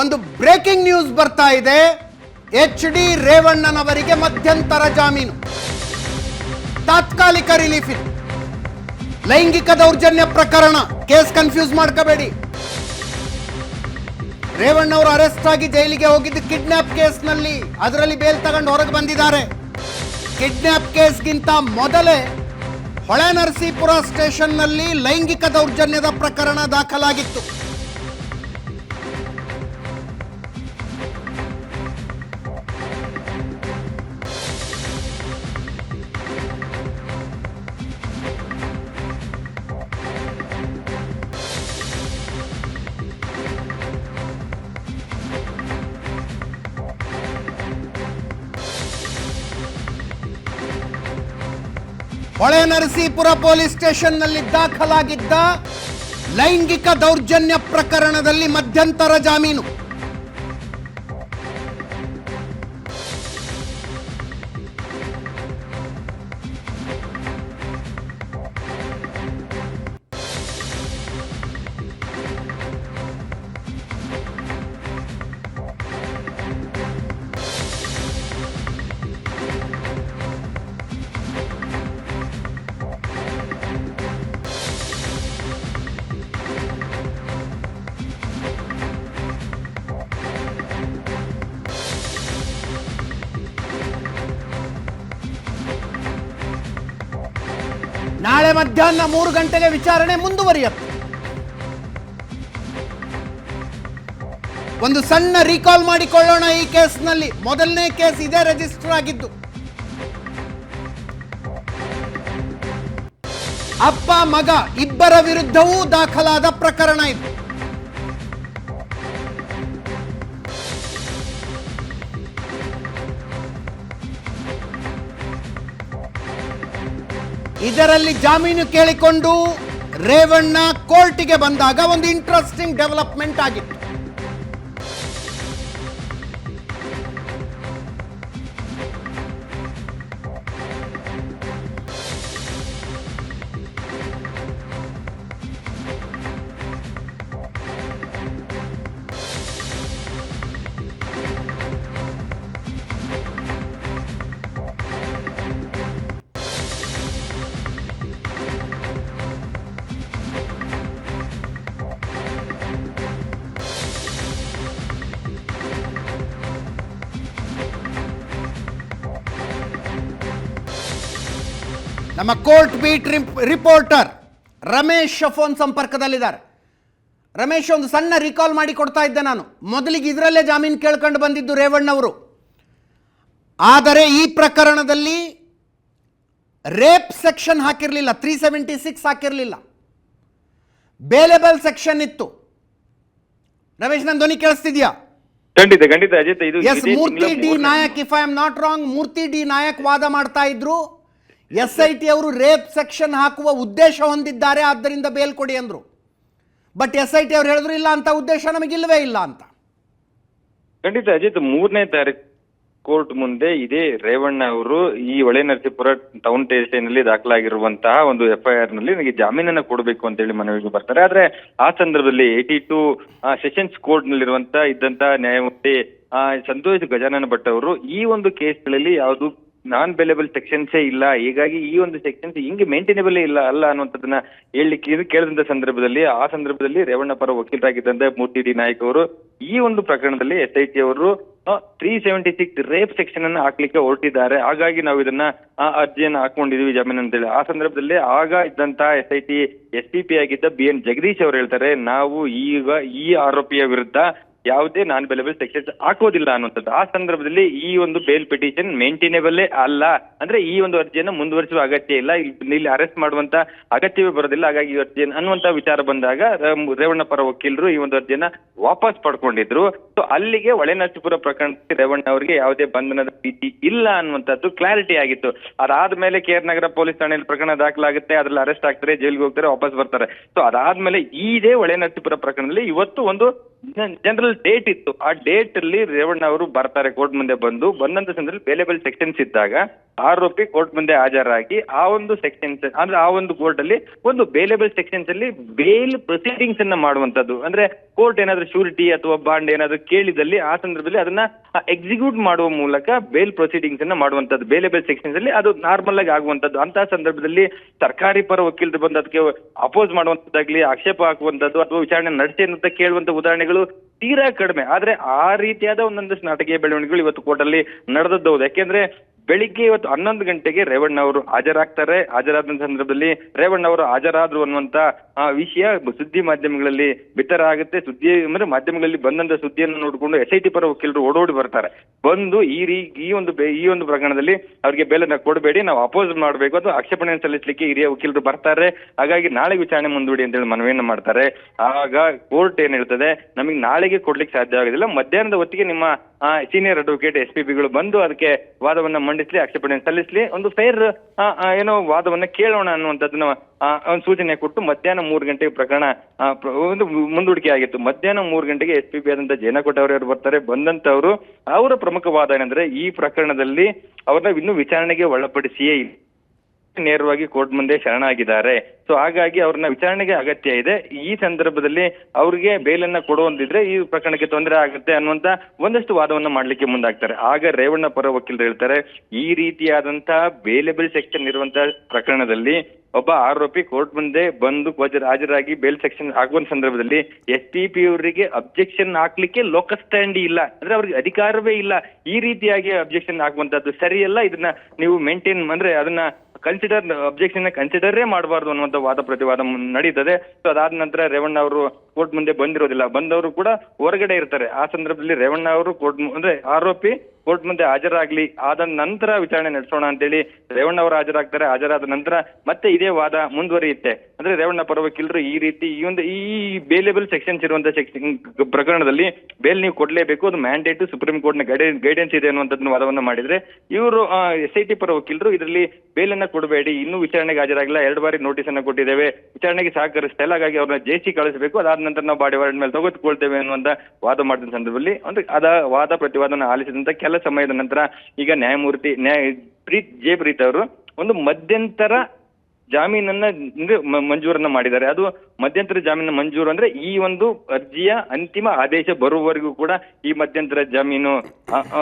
ಒಂದು breaking news ಬರ್ತಾ ಇದೆ. ಎಚ್ ಡಿ ರೇವಣ್ಣನವರಿಗೆ ಮಧ್ಯಂತರ ಜಾಮೀನು. ತಾತ್ಕಾಲಿಕ ರಿಲೀಫ್ ಲೈಂಗಿಕ ದೌರ್ಜನ್ಯ ಪ್ರಕರಣ. ಕೇಸ್ ಕನ್ಫ್ಯೂಸ್ ಮಾಡ್ಕೋಬೇಡಿ. ರೇವಣ್ಣ ಅವರು ಅರೆಸ್ಟ್ ಆಗಿ ಜೈಲಿಗೆ ಹೋಗಿದ್ದು ಕಿಡ್ನಾಪ್ ಕೇಸ್ನಲ್ಲಿ. ಅದರಲ್ಲಿ ಬೇಲ್ ತಗೊಂಡು ಹೊರಗೆ ಬಂದಿದ್ದಾರೆ. ಕಿಡ್ನಾಪ್ ಕೇಸ್ಗಿಂತ ಮೊದಲೇ ಹೊಳೆ ನರಸೀಪುರ ಸ್ಟೇಷನ್ನಲ್ಲಿ ಲೈಂಗಿಕ ದೌರ್ಜನ್ಯದ ಪ್ರಕರಣ ದಾಖಲಾಗಿತ್ತು. ಹೊಳೆ ನರಸೀಪುರ ಪೊಲೀಸ್ ಸ್ಟೇಷನ್ನಲ್ಲಿ ದಾಖಲಾಗಿದ್ದ ಲೈಂಗಿಕ ದೌರ್ಜನ್ಯ ಪ್ರಕರಣದಲ್ಲಿ ಮಧ್ಯಂತರ ಜಾಮೀನು. ನಾಳೆ ಮಧ್ಯಾಹ್ನ ಮೂರು ಗಂಟೆಗೆ ವಿಚಾರಣೆ ಮುಂದುವರಿಯುತ್ತೆ. ಒಂದು ಸಣ್ಣ ರೀಕಾಲ್ ಮಾಡಿಕೊಳ್ಳೋಣ ಈ ಕೇಸ್ನಲ್ಲಿ. ಮೊದಲನೇ ಕೇಸ್ ಇದೇ ರಿಜಿಸ್ಟರ್ ಆಗಿದ್ದು. ಅಪ್ಪ, ಮಗ ಇಬ್ಬರ ವಿರುದ್ಧವೂ ದಾಖಲಾದ ಪ್ರಕರಣ ಇದು. ಇದರಲ್ಲಿ ಜಾಮೀನು ಕೇಳಿಕೊಂಡು ರೇವಣ್ಣ ಕೋರ್ಟಿಗೆ ಬಂದಾಗ ಒಂದು ಇಂಟ್ರೆಸ್ಟಿಂಗ್ ಡೆವಲಪ್ಮೆಂಟ್ ಆಗಿತ್ತು. ನಮ್ಮ court beat reporter Ramesh phone ಸಂಪರ್ಕದಲ್ಲಿದ್ದಾರೆ. ರಮೇಶ್ ಒಂದು ಸಣ್ಣ ರಿಕಾಲ್ ಮಾಡಿ ಕೊಡ್ತಾ ಇದ್ದೆ ನಾನು. ಮೊದಲಿಗೆ ಇದರಲ್ಲೇ ಜಾಮೀನು ಕೇಳ್ಕೊಂಡು ಬಂದಿದ್ದು ರೇವಣ್ಣವರು. ಆದರೆ ಈ ಪ್ರಕರಣದಲ್ಲಿ ರೇಪ್ ಸೆಕ್ಷನ್ ಹಾಕಿರಲಿಲ್ಲ ತ್ರೀ ಸೆವೆಂಟಿ ಸಿಕ್ಸ್ ಹಾಕಿರಲಿಲ್ಲ ಬೇಲೆಬಲ್ ಸೆಕ್ಷನ್ ಇತ್ತು. ರಮೇಶ್ ನನ್ನ ಧ್ವನಿ ಕೇಳಿಸ್ತಿದ್ಯಾ? ಖಂಡಿತ ಖಂಡಿತ ಅಜಿತ್ ಇದು S Murthy D Nayak if I am not wrong Murthy D Nayak ವಾದ ಮಾಡ್ತಾ ಇದ್ರು. ಎಸ್ ಐ ಟಿ ಅವರು ರೇಪ್ ಸೆಕ್ಷನ್ ಹಾಕುವ ಉದ್ದೇಶ ಹೊಂದಿದ್ದಾರೆ, ಆದ್ದರಿಂದ ಬೇಲ್ ಕೊಡಿ ಅಂದ್ರು. ಬಟ್ ಎಸ್ ಐ ಟಿ ಅವರು ಹೇಳಿದ್ರು, ಇಲ್ಲ ಅಂತ ಉದ್ದೇಶ ನಮಗಿಲ್ವೇ ಇಲ್ಲ ಅಂತ. ಖಂಡಿತ ಅಜಿತ್, ಮೂರನೇ ತಾರೀಕು ಕೋರ್ಟ್ ಮುಂದೆ ಇದೇ ರೇವಣ್ಣ ಅವರು ಈ ಹೊಳೆ ನರಸೀಪುರ ಟೌನ್ ಸ್ಟೇಷನ್ನಲ್ಲಿ ದಾಖಲಾಗಿರುವಂತಹ ಒಂದು ಎಫ್ಐಆರ್ನಲ್ಲಿ ನನಗೆ ಜಾಮೀನನ್ನು ಕೊಡಬೇಕು ಅಂತ ಹೇಳಿ ಮನವಿಗೆ ಬರ್ತಾರೆ. ಆದ್ರೆ ಆ ಸಂದರ್ಭದಲ್ಲಿ ಏಟಿ ಟು ಸೆಷನ್ಸ್ ಕೋರ್ಟ್ ನಲ್ಲಿರುವಂತಹ ಇದ್ದಂತಹ ನ್ಯಾಯಮೂರ್ತಿ ಸಂತೋಷ್ ಗಜಾನನ ಭಟ್ ಅವರು ಈ ಒಂದು ಕೇಸ್ಗಳಲ್ಲಿ ಯಾವುದು ನಾನ್ ಬೆಲೆಬಲ್ ಸೆಕ್ಷನ್ಸೇ ಇಲ್ಲ. ಹೀಗಾಗಿ ಈ ಒಂದು ಸೆಕ್ಷನ್ಸ್ ಹಿಂಗೆ ಮೇಂಟೈನೇಬಲ್ ಇಲ್ಲ ಅಲ್ಲ ಅನ್ನುವಂಥದ್ದನ್ನ ಹೇಳಲಿಕ್ಕೆ ಇದು ಕೇಳಿದಂತ ಸಂದರ್ಭದಲ್ಲಿ ಆ ಸಂದರ್ಭದಲ್ಲಿ ರೇವಣ್ಣ ಪರ ವಕೀಲರಾಗಿದ್ದಂತೆ ಮೂರ್ತಿ ಡಿ ನಾಯಕ್ ಅವರು ಈ ಒಂದು ಪ್ರಕರಣದಲ್ಲಿ ಎಸ್ ಐ ಟಿ ಅವರು three seventy six rape section ಅನ್ನ ಹಾಕ್ಲಿಕ್ಕೆ ಹೊರಟಿದ್ದಾರೆ. ಹಾಗಾಗಿ ನಾವು ಇದನ್ನ ಆ, ಅರ್ಜಿಯನ್ನು ಹಾಕೊಂಡಿದೀವಿ ಅಂತ ಅಂತೇಳಿ. ಆ ಸಂದರ್ಭದಲ್ಲಿ ಆಗ ಇದ್ದಂತ S I T S P P ಆಗಿದ್ದ ಬಿ ಎನ್ ಜಗದೀಶ್ ಅವರು ಹೇಳ್ತಾರೆ ನಾವು ಈಗ ಈ ಆರೋಪಿಯ ವಿರುದ್ಧ ಯಾವುದೇ ನಾನ್ ಬೆಲೆಬಲ್ ಸೆಕ್ಷನ್ಸ್ ಹಾಕೋದಿಲ್ಲ ಅನ್ನುವಂಥದ್ದು. ಆ ಸಂದರ್ಭದಲ್ಲಿ ಈ ಒಂದು ಬೇಲ್ ಪಿಟಿಷನ್ ಮೇಂಟೈನೇಬಲ್ಲೇ ಅಲ್ಲ. ಅಂದ್ರೆ ಈ ಒಂದು ಅರ್ಜಿಯನ್ನು ಮುಂದುವರಿಸುವ ಅಗತ್ಯ ಇಲ್ಲ. ಇಲ್ಲಿ ಅರೆಸ್ಟ್ ಮಾಡುವಂತ ಅಗತ್ಯವೇ ಬರೋದಿಲ್ಲ. ಹಾಗಾಗಿ ಈ ಅರ್ಜಿಯನ್ನು ಅನ್ನುವಂತ ವಿಚಾರ ಬಂದಾಗ ರೇವಣ್ಣ ಪರ ವಕೀಲರು ಈ ಒಂದು ಅರ್ಜಿಯನ್ನ ವಾಪಸ್ ಪಡ್ಕೊಂಡಿದ್ರು. ಸೊ ಅಲ್ಲಿಗೆ ಒಳೆನರಸೀಪುರ ಪ್ರಕರಣಕ್ಕೆ ರೇವಣ್ಣ ಅವರಿಗೆ ಯಾವುದೇ ಬಂಧನದ ಭೀತಿ ಇಲ್ಲ ಅನ್ನುವಂಥದ್ದು ಕ್ಲಾರಿಟಿ ಆಗಿತ್ತು. ಅದಾದ್ಮೇಲೆ ಕೆ ಆರ್ ನಗರ ಪೊಲೀಸ್ ಠಾಣೆಯಲ್ಲಿ ಪ್ರಕರಣ ದಾಖಲಾಗುತ್ತೆ. ಅದ್ರಲ್ಲಿ ಅರೆಸ್ಟ್ ಆಗ್ತಾರೆ, ಜೈಲಿಗೆ ಹೋಗ್ತಾರೆ, ವಾಪಸ್ ಬರ್ತಾರೆ. ಸೊ ಅದಾದ್ಮೇಲೆ ಇದೇ ಒಳೆನರಸೀಪುರ ಪ್ರಕರಣದಲ್ಲಿ ಇವತ್ತು ಒಂದು ಜನರಲ್ ಡೇಟ್ ಇತ್ತು. ಆ ಡೇಟ್ ಅಲ್ಲಿ ರೇವಣ್ಣ ಅವರು ಬರ್ತಾರೆ ಕೋರ್ಟ್ ಮುಂದೆ ಬಂದು. ಬಂದಂತ ಸಂದರ್ಭದಲ್ಲಿ ಬೇಲೆಬಲ್ ಸೆಕ್ಷನ್ಸ್ ಇದ್ದಾಗ ಆರೋಪಿ ಕೋರ್ಟ್ ಮುಂದೆ ಹಾಜರಾಗಿ ಆ ಒಂದು ಸೆಕ್ಷನ್ಸ್ ಅಂದ್ರೆ ಆ ಒಂದು ಕೋರ್ಟ್ ಅಲ್ಲಿ ಒಂದು ಬೇಲೆಬಲ್ ಸೆಕ್ಷನ್ಸ್ ಅಲ್ಲಿ ಬೇಲ್ ಪ್ರೊಸೀಡಿಂಗ್ಸ್ ಅನ್ನ ಮಾಡುವಂತದ್ದು ಅಂದ್ರೆ ಕೋರ್ಟ್ ಏನಾದ್ರೂ ಶೂರಿಟಿ ಅಥವಾ ಬಾಂಡ್ ಏನಾದ್ರೂ ಕೇಳಿದಲ್ಲಿ ಆ ಸಂದರ್ಭದಲ್ಲಿ ಅದನ್ನ ಎಕ್ಸಿಕ್ಯೂಟ್ ಮಾಡುವ ಮೂಲಕ ಬೇಲ್ ಪ್ರೊಸೀಡಿಂಗ್ಸ್ ಅನ್ನ ಮಾಡುವಂತದ್ದು ಬೇಲೆಬಲ್ ಸೆಕ್ಷನ್ಸ್ ಅಲ್ಲಿ ಅದು ನಾರ್ಮಲ್ ಆಗಿ ಆಗುವಂತದ್ದು ಅಂತ ಸಂದರ್ಭದಲ್ಲಿ ಸರ್ಕಾರಿ ಪರ ವಕೀಲರು ಬಂದು ಅದಕ್ಕೆ ಅಪೋಸ್ ಮಾಡುವಂತದ್ದಾಗ್ಲಿ ಆಕ್ಷೇಪ ಹಾಕುವಂತದ್ದು ಅಥವಾ ವಿಚಾರಣೆ ನಡೆಸಿ ಅಂತ ಕೇಳುವಂತ ಉದಾಹರಣೆಗಳು ತೀರಾ ಕಡಿಮೆ. ಆದ್ರೆ ಆ ರೀತಿಯಾದ ಒಂದೊಂದಷ್ಟು ನಾಟಕೀಯ ಬೆಳವಣಿಗೆಗಳು ಇವತ್ತು ಕೋರ್ಟಲ್ಲಿ ನಡೆದದ್ದು ಯಾಕೆಂದ್ರೆ ಬೆಳಿಗ್ಗೆ ಇವತ್ತು ಹನ್ನೊಂದು ಗಂಟೆಗೆ ರೇವಣ್ಣ ಅವರು ಹಾಜರಾಗ್ತಾರೆ. ಹಾಜರಾದ ಸಂದರ್ಭದಲ್ಲಿ ರೇವಣ್ಣ ಅವರು ಹಾಜರಾದ್ರು ಅನ್ನುವಂತ ಆ, ವಿಷಯ ಸುದ್ದಿ ಮಾಧ್ಯಮಗಳಲ್ಲಿ ಬಿತ್ತರ ಆಗುತ್ತೆ. ಸುದ್ದಿ ಅಂದ್ರೆ ಮಾಧ್ಯಮಗಳಲ್ಲಿ ಬಂದಂತ ಸುದ್ದಿಯನ್ನು ನೋಡಿಕೊಂಡು ಎಸ್ ಐ ಟಿ ಪರ ವಕೀಲರು ಓಡೋಡಿ ಬರ್ತಾರೆ. ಬಂದು ಈ ರೀ ಈ ಒಂದು ಈ ಒಂದು ಪ್ರಕರಣದಲ್ಲಿ ಅವರಿಗೆ ಬೇಲನ್ನ ಕೊಡಬೇಡಿ ನಾವು ಅಪೋಸ್ ಮಾಡಬೇಕು. ಅಥವಾ ಆಕ್ಷೇಪಣೆ ಸಲ್ಲಿಸಲಿಕ್ಕೆ ಹಿರಿಯ ವಕೀಲರು ಬರ್ತಾರೆ. ಹಾಗಾಗಿ ನಾಳೆ ವಿಚಾರಣೆ ಮುಂದೂಡಿ ಅಂತೇಳಿ ಮನವಿಯನ್ನು ಮಾಡ್ತಾರೆ. ಆಗ ಕೋರ್ಟ್ ಏನ್ ಹೇಳ್ತದೆ? ನಮಗೆ ನಾಳೆಗೆ ಕೊಡ್ಲಿಕ್ಕೆ ಸಾಧ್ಯ ಆಗೋದಿಲ್ಲ. ಮಧ್ಯಾಹ್ನದ ಹೊತ್ತಿಗೆ ನಿಮ್ಮ ಸೀನಿಯರ್ ಅಡ್ವೊಕೇಟ್ ಎಸ್ ಪಿ ಬಂದು ಅದಕ್ಕೆ ವಾದವನ್ನ ಮಂಡಿಸ್ಲಿ ಆಕ್ಷೇಪಣೆ ಸಲ್ಲಿಸಲಿ, ಒಂದು ಫೇರ್ ಏನೋ ವಾದವನ್ನ ಕೇಳೋಣ ಅನ್ನುವಂಥದ್ದನ್ನ ಒಂದು ಸೂಚನೆ ಕೊಟ್ಟು ಮಧ್ಯಾಹ್ನ ಮೂರು ಗಂಟೆಗೆ ಪ್ರಕರಣ ಒಂದು ಮುಂದೂಡಿಕೆ ಆಗಿತ್ತು. ಮಧ್ಯಾಹ್ನ ಮೂರು ಗಂಟೆಗೆ ಎಸ್ ಪಿ ಬಿ ಆದಂತ ಜೇನಕೋಟ ಅವರು ಬರ್ತಾರೆ, ಬಂದಂತವರು, ಅವರ ಪ್ರಮುಖ ವಾದ ಏನಂದ್ರೆ ಈ ಪ್ರಕರಣದಲ್ಲಿ ಅವ್ರನ್ನ ಇನ್ನೂ ವಿಚಾರಣೆಗೆ ಒಳಪಡಿಸಿಯೇ ಇಲ್ಲ. ನೇರವಾಗಿ ಕೋರ್ಟ್ ಮುಂದೆ ಶರಣಾಗಿದ್ದಾರೆ. ಸೊ ಹಾಗಾಗಿ ಅವ್ರನ್ನ ವಿಚಾರಣೆಗೆ ಅಗತ್ಯ ಇದೆ. ಈ ಸಂದರ್ಭದಲ್ಲಿ ಅವ್ರಿಗೆ ಬೇಲನ್ನ ಕೊಡುವಂತಿದ್ರೆ ಈ ಪ್ರಕರಣಕ್ಕೆ ತೊಂದರೆ ಆಗುತ್ತೆ ಅನ್ನುವಂತ ಒಂದಷ್ಟು ವಾದವನ್ನ ಮಾಡ್ಲಿಕ್ಕೆ ಮುಂದಾಗ್ತಾರೆ. ಆಗ ರೇವಣ್ಣ ಪರ ವಕೀಲರು ಹೇಳ್ತಾರೆ, ಈ ರೀತಿಯಾದಂತಹ ಬೇಲೆಬಲ್ ಸೆಕ್ಷನ್ ಇರುವಂತಹ ಪ್ರಕರಣದಲ್ಲಿ ಒಬ್ಬ ಆರೋಪಿ ಕೋರ್ಟ್ ಮುಂದೆ ಬಂದು ಹಾಜರ್ ಹಾಜರಾಗಿ ಬೇಲ್ ಸೆಕ್ಷನ್ ಆಗುವ ಸಂದರ್ಭದಲ್ಲಿ ಎಸ್ ಪಿ ಪಿ ಅವರಿಗೆ ಅಬ್ಜೆಕ್ಷನ್ ಹಾಕ್ಲಿಕ್ಕೆ ಲೋಕಸ್ಟ್ಯಾಂಡ್ ಸ್ಟ್ಯಾಂಡಿ ಇಲ್ಲ. ಅಂದ್ರೆ ಅವ್ರಿಗೆ ಅಧಿಕಾರವೇ ಇಲ್ಲ. ಈ ರೀತಿಯಾಗಿ ಅಬ್ಜೆಕ್ಷನ್ ಹಾಕುವಂತದ್ದು ಸರಿಯಲ್ಲ. ಇದನ್ನ ನೀವು ಮೇಂಟೈನ್ ಅಂದ್ರೆ ಅದನ್ನ ಕನ್ಸಿಡರ್ ಅಬ್ಜೆಕ್ಷನ್ ಕನ್ಸಿಡರೇ ಮಾಡಬಾರ್ದು ಅನ್ನುವಂತ ವಾದ ಪ್ರತಿವಾದ ನಡೀತದೆ. ಸೊ ಅದಾದ ನಂತರ ರೇವಣ್ಣ ಅವರು ಕೋರ್ಟ್ ಮುಂದೆ ಬಂದಿರೋದಿಲ್ಲ. ಬಂದವರು ಕೂಡ ಹೊರಗಡೆ ಇರ್ತಾರೆ. ಆ ಸಂದರ್ಭದಲ್ಲಿ ರೇವಣ್ಣ ಅವರು ಕೋರ್ಟ್ ಅಂದ್ರೆ ಆರೋಪಿ ಕೋರ್ಟ್ ಮುಂದೆ ಹಾಜರಾಗ್ಲಿ. ಆದ ನಂತರ ವಿಚಾರಣೆ ನಡೆಸೋಣ ಅಂತೇಳಿ ರೇವಣ್ಣ ಅವರು ಹಾಜರಾಗ್ತಾರೆ. ಹಾಜರಾದ ನಂತರ ಮತ್ತೆ ಇದೇ ವಾದ ಮುಂದುವರಿಯುತ್ತೆ. ಅಂದ್ರೆ ರೇವಣ್ಣ ಪರ ವಕೀಲರು ಈ ರೀತಿ ಈ ಒಂದು ಈ ಬೇಲೆಬಲ್ ಸೆಕ್ಷನ್ಸ್ ಇರುವಂತ ಸೆಕ್ಷನ್ ಪ್ರಕರಣದಲ್ಲಿ ಬೇಲ್ ನೀವು ಕೊಡ್ಲೇಬೇಕು. ಅದು ಮ್ಯಾಂಡೇಟ್ ಸುಪ್ರೀಂ ಕೋರ್ಟ್ನ ಗೈಡೆನ್ಸ್ ಇದೆ ಅನ್ನುವಂಥದ್ದನ್ನ ವಾದವನ್ನ ಮಾಡಿದ್ರೆ ಇವರು ಎಸ್ ಐ ಟಿ ಪರ ವಕೀಲರು ಇದರಲ್ಲಿ ಬೇಲನ್ನ ಕೊಡಬೇಡಿ. ಇನ್ನೂ ವಿಚಾರಣೆಗೆ ಹಾಜರಾಗಿಲ್ಲ. ಎರಡು ಬಾರಿ ನೋಟಿಸ್ ಅನ್ನ ಕೊಟ್ಟಿದ್ದೇವೆ. ವಿಚಾರಣೆಗೆ ಸಹಕರಿಸ್ತಾ ಇಲ್ಲ ಹಾಗಾಗಿ ಅವ್ರನ್ನ ಜೇಸಿ ಕಳಿಸಬೇಕು. ಅದಾದ ನಂತರ ನಾವು ಬಾಡಿ ವಾರ್ಡ್ ಮೇಲೆ ತೆಗೆದುಕೊಳ್ತೇವೆ ಅನ್ನುವಂತ ವಾದ ಮಾಡಿದ ಸಂದರ್ಭದಲ್ಲಿ ಅಂದ್ರೆ ಅದ ವಾದ ಪ್ರತಿವಾದನ ಆಲಿಸಿದಂತ ಕೆಲ ಸಮಯದ ನಂತರ ಈಗ ನ್ಯಾಯಮೂರ್ತಿ ನ್ಯಾಯ ಪ್ರೀತ್ ಜೆ ಪ್ರೀತ್ ಅವರು ಒಂದು ಮಧ್ಯಂತರ ಜಾಮೀನನ್ನ ಮಂಜೂರನ್ನ ಮಾಡಿದ್ದಾರೆ. ಅದು ಮಧ್ಯಂತರ ಜಾಮೀನು ಮಂಜೂರು ಅಂದ್ರೆ ಈ ಒಂದು ಅರ್ಜಿಯ ಅಂತಿಮ ಆದೇಶ ಬರುವವರೆಗೂ ಕೂಡ ಈ ಮಧ್ಯಂತರ ಜಾಮೀನು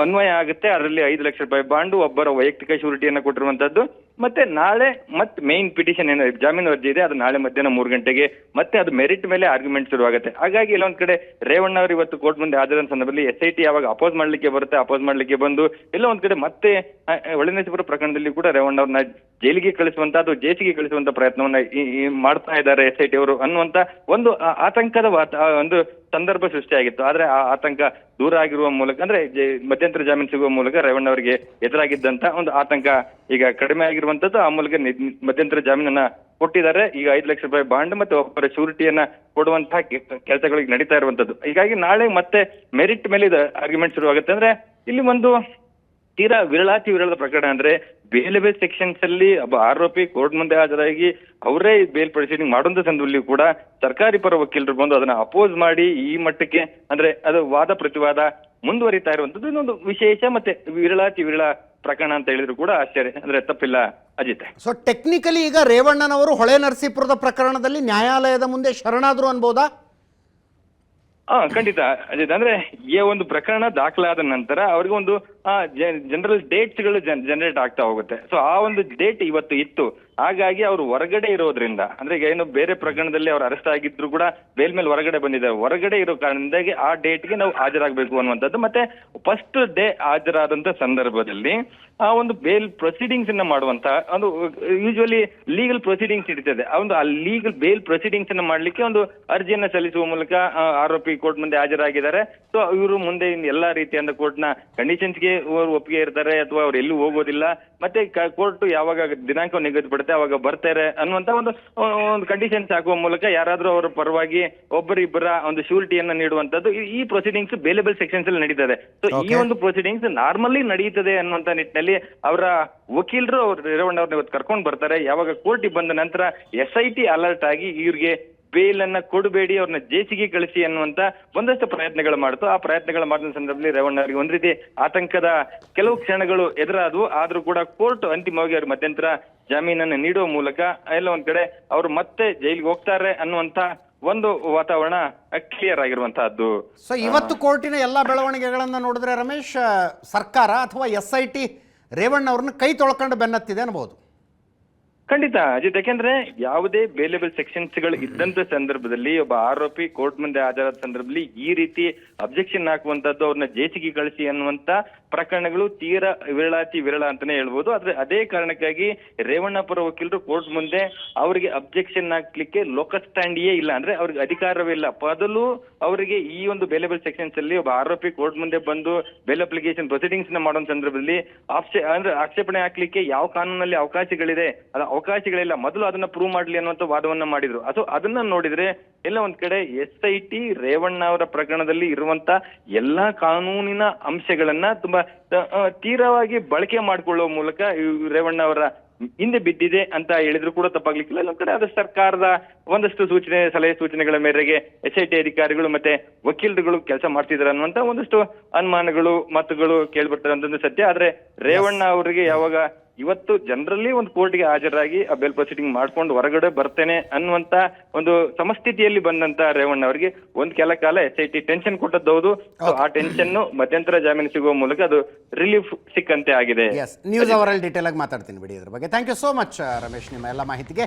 ಅನ್ವಯ ಆಗುತ್ತೆ. ಅದರಲ್ಲಿ ಐದು ಲಕ್ಷ ರೂಪಾಯಿ ಬಾಂಡು, ಒಬ್ಬರ ವೈಯಕ್ತಿಕ ಶೂರಿಟಿಯನ್ನ ಕೊಟ್ಟಿರುವಂತದ್ದು. ಮತ್ತೆ ನಾಳೆ ಮತ್ತೆ ಮೇನ್ ಪಿಟಿಷನ್ ಏನು, ಜಾಮೀನು ಅರ್ಜಿ ಇದೆ, ಅದು ನಾಳೆ ಮಧ್ಯಾಹ್ನ ಮೂರು ಗಂಟೆಗೆ. ಮತ್ತೆ ಅದು ಮೆರಿಟ್ ಮೇಲೆ ಆರ್ಗ್ಯುಮೆಂಟ್ ಶುರುವಾಗುತ್ತೆ. ಹಾಗಾಗಿ ಇಲ್ಲೊಂದ್ ಕಡೆ ರೇವಣ್ಣ ಅವರು ಇವತ್ತು ಕೋರ್ಟ್ ಮುಂದೆ ಆದ ಸಂದರ್ಭದಲ್ಲಿ ಎಸ್ ಐ ಟಿ ಯಾವಾಗ ಅಪೋಸ್ ಮಾಡ್ಲಿಕ್ಕೆ ಬರುತ್ತೆ ಅಪೋಸ್ ಮಾಡ್ಲಿಕ್ಕೆ ಬಂದು ಎಲ್ಲ ಒಂದ್ ಕಡೆ ಮತ್ತೆ ಆ, ಪ್ರಕರಣದಲ್ಲಿ ಕೂಡ ರೇವಣ್ಣ ಅವ್ರನ್ನ ಜೈಲಿಗೆ ಕಳಿಸುವಂತ ಅಥವಾ ಜೇಸಿಗೆ ಕಳಿಸುವಂತ ಪ್ರಯತ್ನವನ್ನ ಈ- ಮಾಡ್ತಾ ಇದ್ದಾರೆ ಎಸ್ ಐ ಟಿ ಅವರು ಅನ್ನುವಂತ ಒಂದು ಆತಂಕದ ವಾತ ಒಂದು ಸಂದರ್ಭ ಸೃಷ್ಟಿಯಾಗಿತ್ತು. ಆದ್ರೆ ಆ ಆತಂಕ ದೂರ ಆಗಿರುವ ಮೂಲಕ ಅಂದ್ರೆ ಮಧ್ಯಂತರ ಜಾಮೀನು ಸಿಗುವ ಮೂಲಕ ರೇವಣ್ಣ ಅವರಿಗೆ ಎದುರಾಗಿದ್ದಂತ ಒಂದು ಆತಂಕ ಈಗ ಕಡಿಮೆ ಆಗಿರುವಂತದ್ದು. ಆ ಮೂಲಕ ಮಧ್ಯಂತರ ಜಾಮೀನನ್ನ ಕೊಟ್ಟಿದ್ದಾರೆ. ಈಗ ಐದು ಲಕ್ಷ ರೂಪಾಯಿ ಬಾಂಡ್ ಮತ್ತೆ ಒಬ್ಬರ ಶೂರಿಟಿಯನ್ನ ಕೊಡುವಂತಹ ಕೆಲಸಗಳಿಗೆ ನಡೀತಾ ಇರುವಂತದ್ದು. ಹೀಗಾಗಿ ನಾಳೆ ಮತ್ತೆ ಮೆರಿಟ್ ಮೇಲೆ ಇದು ಆರ್ಗ್ಯುಮೆಂಟ್ ಶುರುವಾಗುತ್ತೆ. ಅಂದ್ರೆ ಇಲ್ಲಿ ಒಂದು ತೀರಾ ವಿರಳಾತಿ ವಿರಳದ ಪ್ರಕರಣ ಅಂದ್ರೆ ಬೇಲ್ ಬೇಲ್ ಸೆಕ್ಷನ್ಸ್ ಅಲ್ಲಿ ಒಬ್ಬ ಆರೋಪಿ ಕೋರ್ಟ್ ಮುಂದೆ ಹಾಜರಾಗಿ ಅವರೇ ಬೇಲ್ ಪ್ರೊಸೀಡಿಂಗ್ ಮಾಡುವಂತ ಸಂದರ್ಭದಲ್ಲಿ ಕೂಡ ಸರ್ಕಾರಿ ಪರ ವಕೀಲರು ಬಂದು ಅದನ್ನ ಅಪೋಸ್ ಮಾಡಿ ಈ ಮಟ್ಟಕ್ಕೆ ಅಂದ್ರೆ ಅದು ವಾದ ಪ್ರತಿವಾದ ಮುಂದುವರಿತಾ ಇರುವಂತದ್ದು ಇನ್ನೊಂದು ವಿಶೇಷ ಮತ್ತೆ ವಿರಳಾತಿ ವಿರಳ ಪ್ರಕರಣ ಅಂತ ಹೇಳಿದ್ರು ಕೂಡ ಆಶ್ಚರ್ಯ. ಅಂದ್ರೆ ತಪ್ಪಿಲ್ಲ ಅಜಿತ್. ಸೊ ಟೆಕ್ನಿಕಲಿ ಈಗ ರೇವಣ್ಣನವರು ಹೊಳೆ ನರಸೀಪುರದ ಪ್ರಕರಣದಲ್ಲಿ ನ್ಯಾಯಾಲಯದ ಮುಂದೆ ಶರಣಾದ್ರು ಅನ್ಬೋದಾ? ಹಾ, ಖಂಡಿತ. ಅಜಿತ್ ಅಂದ್ರೆ ಈ ಒಂದು ಪ್ರಕರಣ ದಾಖಲಾದ ನಂತರ ಅವ್ರಿಗೆ ಒಂದು ಜನರಲ್ ಡೇಟ್ಸ್ಗಳು ಜನರೇಟ್ ಆಗ್ತಾ ಹೋಗುತ್ತೆ. ಸೊ ಆ ಒಂದು ಡೇಟ್ ಇವತ್ತು ಇತ್ತು. ಹಾಗಾಗಿ ಅವರು ಹೊರಗಡೆ ಇರೋದ್ರಿಂದ, ಅಂದ್ರೆ ಈಗ ಏನು ಬೇರೆ ಪ್ರಕರಣದಲ್ಲಿ ಅವ್ರು ಅರೆಸ್ಟ್ ಆಗಿದ್ರು ಕೂಡ ಬೇಲ್ ಮೇಲೆ ಹೊರಗಡೆ ಬಂದಿದ್ದಾರೆ ಹೊರಗಡೆ ಇರೋ ಕಾರಣದಿಂದಾಗಿ ಆ ಡೇಟ್ಗೆ ನಾವು ಹಾಜರಾಗಬೇಕು ಅನ್ನುವಂಥದ್ದು. ಮತ್ತೆ ಫಸ್ಟ್ ಡೇ ಹಾಜರಾದಂತ ಸಂದರ್ಭದಲ್ಲಿ, ಆ ಒಂದು ಬೇಲ್ ಪ್ರೊಸೀಡಿಂಗ್ಸ್ ಅನ್ನ ಮಾಡುವಂತ ಒಂದು ಯೂಶುವಲಿ ಲೀಗಲ್ ಪ್ರೊಸೀಡಿಂಗ್ಸ್ ಇರ್ತದೆ ಆ ಒಂದು ಆ ಲೀಗಲ್ ಬೇಲ್ ಪ್ರೊಸೀಡಿಂಗ್ಸ್ ಅನ್ನ ಮಾಡ್ಲಿಕ್ಕೆ ಒಂದು ಅರ್ಜಿಯನ್ನ ಸಲ್ಲಿಸುವ ಮೂಲಕ ಆರೋಪಿ ಕೋರ್ಟ್ ಮುಂದೆ ಹಾಜರಾಗಿದ್ದಾರೆ. ಸೊ ಇವರು ಮುಂದೆ ಎಲ್ಲಾ ರೀತಿಯಾದ ಕೋರ್ಟ್ನ ಕಂಡೀಷನ್ಸ್ಗೆ ಒಪ್ಪಿಗೆ ಇರ್ತಾರೆ, ಅಥವಾ ಅವ್ರು ಎಲ್ಲೂ ಹೋಗೋದಿಲ್ಲ. ಮತ್ತೆ ಕೋರ್ಟ್ ಯಾವಾಗ ದಿನಾಂಕ ನಿಗದಿಪಡುತ್ತೆ ಅವಾಗ ಬರ್ತಾರೆ ಅನ್ನುವಂತ ಒಂದು ಒಂದು ಕಂಡೀಷನ್ಸ್ ಹಾಕುವ ಮೂಲಕ ಯಾರಾದ್ರೂ ಅವರ ಪರವಾಗಿ ಒಬ್ಬರಿಬ್ಬರ ಒಂದು ಶೂರಿಟಿಯನ್ನ ನೀಡುವಂತದ್ದು ಈ- ಪ್ರೊಸೀಡಿಂಗ್ಸ್ ಬೇಲೆಬಲ್ ಸೆಕ್ಷನ್ಸ್ ಅಲ್ಲಿ ನಡೀತದೆ. ಸೊ ಈ ಒಂದು ಪ್ರೊಸೀಡಿಂಗ್ಸ್ ನಾರ್ಮಲಿ ನಡೀತದೆ ಅನ್ನುವಂತ ನಿಟ್ಟಿನಲ್ಲಿ ಅವರ ವಕೀಲರು ಅವರು ರೇವಣ್ಣ ಅವ್ರನ್ನ ಇವತ್ತು ಕರ್ಕೊಂಡು ಬರ್ತಾರೆ. ಯಾವಾಗ ಕೋರ್ಟಿಗೆ ಬಂದ ನಂತರ ಎಸ್ ಐ ಟಿ ಅಲರ್ಟ್ ಆಗಿ ಇವ್ರಿಗೆ ಬೇಲನ್ನ ಕೊಡಬೇಡಿ ಅವ್ರನ್ನ ಜೇಸಿಗೆ ಕಳಿಸಿ ಅನ್ನುವಂತ ಒಂದಷ್ಟು ಪ್ರಯತ್ನಗಳು ಮಾಡ್ತು. ಆ ಪ್ರಯತ್ನಗಳು ಮಾಡಿದ ಸಂದರ್ಭದಲ್ಲಿ ರೇವಣ್ಣ ಅವರಿಗೆ ಒಂದ್ ರೀತಿ ಆತಂಕದ ಕೆಲವು ಕ್ಷಣಗಳು ಎದುರಾದವು. ಆದ್ರೂ ಕೂಡ ಕೋರ್ಟ್ ಅಂತಿಮವಾಗಿ ಅವ್ರ ಮಧ್ಯಂತರ ಜಾಮೀನನ್ನ ನೀಡುವ ಮೂಲಕ ಎಲ್ಲ ಒಂದ್ ಕಡೆ ಅವರು ಮತ್ತೆ ಜೈಲಿಗೆ ಹೋಗ್ತಾರೆ ಅನ್ನುವಂತ ಒಂದು ವಾತಾವರಣ ಕ್ಲಿಯರ್ ಆಗಿರುವಂತಹದ್ದು. ಸೊ ಇವತ್ತು ಕೋರ್ಟಿನ ಎಲ್ಲ ಬೆಳವಣಿಗೆಗಳನ್ನು ನೋಡಿದ್ರೆ ರಮೇಶ್ ಸರ್ಕಾರ ಅಥವಾ ಎಸ್ ಐ ಟಿ ರೇವಣ್ಣ ಅವ್ರನ್ನ ಕೈ ತೊಳ್ಕೊಂಡು ಬೆನ್ನತ್ತಿದೆ ಅನ್ಬೋದು. ಖಂಡಿತ, ಅಜಿತ್, ಯಾಕೆಂದ್ರೆ ಯಾವುದೇ ಬೇಲೆಬಲ್ ಸೆಕ್ಷನ್ಸ್ಗಳು ಇದ್ದಂತ ಸಂದರ್ಭದಲ್ಲಿ, ಒಬ್ಬ ಆರೋಪಿ ಕೋರ್ಟ್ ಮುಂದೆ ಹಾಜರಾದ ಸಂದರ್ಭದಲ್ಲಿ ಈ ರೀತಿ ಅಬ್ಜೆಕ್ಷನ್ ಹಾಕುವಂತದ್ದು ಅವ್ರನ್ನ ಜೇಸಿಗೆ ಕಳಿಸಿ ಅನ್ನುವಂತ ಪ್ರಕರಣಗಳು ತೀರಾ ವಿರಳಾತಿ ವಿರಳ ಅಂತಾನೆ ಹೇಳ್ಬೋದು. ಆದ್ರೆ ಅದೇ ಕಾರಣಕ್ಕಾಗಿ ರೇವಣ್ಣಪುರ ವಕೀಲರು ಕೋರ್ಟ್ ಮುಂದೆ ಅವರಿಗೆ ಅಬ್ಜೆಕ್ಷನ್ ಹಾಕ್ಲಿಕ್ಕೆ ಲೋಕಸ್ಟ್ಯಾಂಡಿಯೇ ಇಲ್ಲ. ಅಂದ್ರೆ ಅವ್ರಿಗೆ ಅಧಿಕಾರವೇ ಇಲ್ಲ. ಮೊದಲು ಅವರಿಗೆ ಈ ಒಂದು ಬೇಲೆಬಲ್ ಸೆಕ್ಷನ್ಸ್ ಅಲ್ಲಿ ಒಬ್ಬ ಆರೋಪಿ ಕೋರ್ಟ್ ಮುಂದೆ ಬಂದು ಬೇಲ್ ಅಪ್ಲಿಕೇಶನ್ ಪ್ರೊಸೀಡಿಂಗ್ಸ್ನ ಮಾಡೋ ಸಂದರ್ಭದಲ್ಲಿ ಅಂದ್ರೆ ಆಕ್ಷೇಪಣೆ ಹಾಕ್ಲಿಕ್ಕೆ ಯಾವ ಕಾನೂನಲ್ಲಿ ಅವಕಾಶಗಳಿದೆ, ಅದು ಅವಕಾಶಗಳಿಲ್ಲ ಮೊದಲು ಅದನ್ನ ಪ್ರೂವ್ ಮಾಡ್ಲಿ ಅನ್ನುವಂತ ವಾದವನ್ನ ಮಾಡಿದ್ರು. ಅದು ಅದನ್ನ ನೋಡಿದ್ರೆ ಎಲ್ಲ ಒಂದ್ ಕಡೆ ಎಸ್ ಐ ಟಿ ರೇವಣ್ಣ ಅವರ ಪ್ರಕರಣದಲ್ಲಿ ಇರುವಂತ ಎಲ್ಲಾ ಕಾನೂನಿನ ಅಂಶಗಳನ್ನ ತುಂಬಾ ತೀರವಾಗಿ ಬಳಕೆ ಮಾಡಿಕೊಳ್ಳುವ ಮೂಲಕ ರೇವಣ್ಣ ಅವರ ಹಿಂದೆ ಬಿದ್ದಿದೆ ಅಂತ ಹೇಳಿದ್ರು ಕೂಡ ತಪ್ಪಾಗ್ಲಿಕ್ಕಿಲ್ಲ. ಇನ್ನೊಂದ್ ಕಡೆ ಅದು ಸರ್ಕಾರದ ಒಂದಷ್ಟು ಸೂಚನೆ ಸಲಹೆ ಸೂಚನೆಗಳ ಮೇರೆಗೆ ಎಸ್ ಐ ಟಿ ಅಧಿಕಾರಿಗಳು ಮತ್ತೆ ವಕೀಲರುಗಳು ಕೆಲಸ ಮಾಡ್ತಿದ್ದಾರೆ ಅನ್ನುವಂತ ಒಂದಷ್ಟು ಅನುಮಾನಗಳು ಮಾತುಗಳು ಕೇಳ್ಬರ್ತಾರೆ ಅಂತಂದ್ರೆ ಸತ್ಯ. ಆದ್ರೆ ರೇವಣ್ಣ ಅವರಿಗೆ ಯಾವಾಗ ಇವತ್ತು ಜನರಲ್ಲಿ ಒಂದು ಕೋರ್ಟ್ಗೆ ಹಾಜರಾಗಿ ಆ ಬೇಲ್ ಪ್ರೊಸೀಡಿಂಗ್ ಮಾಡ್ಕೊಂಡು ಹೊರಗಡೆ ಬರ್ತೇನೆ ಅನ್ನುವಂತ ಒಂದು ಸಮಸ್ಥಿತಿಯಲ್ಲಿ ಬಂದಂತ ರೇವಣ್ಣ ಅವರಿಗೆ ಒಂದ್ ಕೆಲ ಕಾಲ ಎಸ್ ಐ ಟಿ ಟೆನ್ಷನ್ ಕೊಟ್ಟದ್ದು ಹೌದು. ಆ ಟೆನ್ಷನ್ ಮಧ್ಯಂತರ ಜಾಮೀನು ಸಿಗುವ ಮೂಲಕ ಅದು ರಿಲೀಫ್ ಸಿಕ್ಕಂತೆ ಆಗಿದೆ. ನ್ಯೂಸ್ ಅವರಲ್ಲಿ ಡೀಟೇಲ್ ಆಗಿ ಮಾತಾಡ್ತೀನಿ ಬಿಡಿ ಇದ್ರ ಬಗ್ಗೆ. Thank you so much Ramesh ನಿಮ್ಮ ಎಲ್ಲ ಮಾಹಿತಿಗೆ.